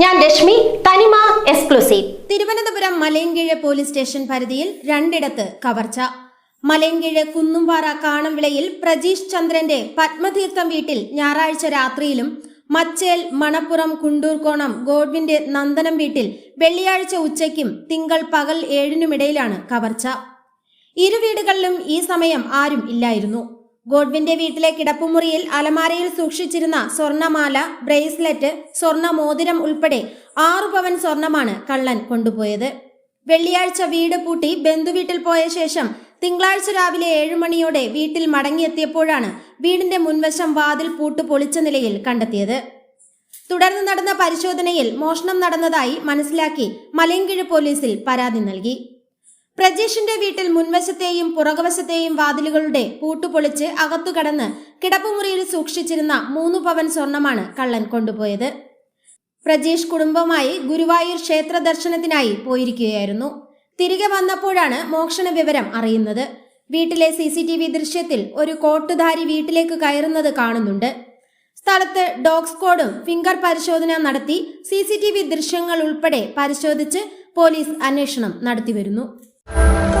Reshmi Thanima exclusive. Thiruvananthapuram Malayinkeezhu police station പരിധിയിൽ രണ്ടിടത്ത് കവർച്ച. മലയൻകീഴ് കുന്നുംപാറ കാണംവിളയിൽ പ്രജീഷ് ചന്ദ്രന്റെ പത്മതീർത്ഥം വീട്ടിൽ ഞായറാഴ്ച രാത്രിയിലും മച്ചേൽ മണപ്പുറം കുണ്ടൂർക്കോണം ഗോഡ്വിന്റെ നന്ദനം വീട്ടിൽ വെള്ളിയാഴ്ച ഉച്ചയ്ക്കും തിങ്കൾ പകൽ ഏഴിനുമിടയിലാണ് കവർച്ച. ഇരു വീടുകളിലും ഈ സമയം ആരും ഇല്ലായിരുന്നു. ഗോഡ്വിന്റെ വീട്ടിലെ കിടപ്പുമുറിയിൽ അലമാരയിൽ സൂക്ഷിച്ചിരുന്ന സ്വർണമാല ബ്രേസ്ലെറ്റ് സ്വർണ മോതിരം ഉൾപ്പെടെ ആറു പവൻ സ്വർണമാണ് കള്ളൻ കൊണ്ടുപോയത്. വെള്ളിയാഴ്ച വീട് പൂട്ടി ബന്ധുവീട്ടിൽ പോയ ശേഷം തിങ്കളാഴ്ച രാവിലെ ഏഴുമണിയോടെ വീട്ടിൽ മടങ്ങിയെത്തിയപ്പോഴാണ് വീടിന്റെ മുൻവശം വാതിൽ പൂട്ട് പൊളിച്ച നിലയിൽ കണ്ടെത്തിയത്. തുടർന്ന് നടന്ന പരിശോധനയിൽ മോഷണം നടന്നതായി മനസ്സിലാക്കി മലയങ്കിഴ് പോലീസിൽ പരാതി നൽകി. പ്രജീഷിന്റെ വീട്ടിൽ മുൻവശത്തെയും പുറകുവശത്തെയും വാതിലുകളുടെ പൂട്ടുപൊളിച്ച് അകത്തു കടന്ന് കിടപ്പുമുറിയിൽ സൂക്ഷിച്ചിരുന്ന മൂന്നു പവൻ സ്വർണമാണ് കള്ളൻ കൊണ്ടുപോയത്. പ്രജീഷ് കുടുംബമായി ഗുരുവായൂർ ക്ഷേത്ര ദർശനത്തിനായി പോയിരിക്കുകയായിരുന്നു. തിരികെ വന്നപ്പോഴാണ് മോഷണ വിവരം അറിയുന്നത്. വീട്ടിലെ സി സി ടി വി ദൃശ്യത്തിൽ ഒരു കോട്ടുധാരി വീട്ടിലേക്ക് കയറുന്നത് കാണുന്നുണ്ട്. സ്ഥലത്ത് ഡോഗ് സ്ക്വാഡും ഫിംഗർ പരിശോധന നടത്തി സി സി ടി വി ദൃശ്യങ്ങൾ ഉൾപ്പെടെ പരിശോധിച്ച് പോലീസ് അന്വേഷണം നടത്തിവരുന്നു. you.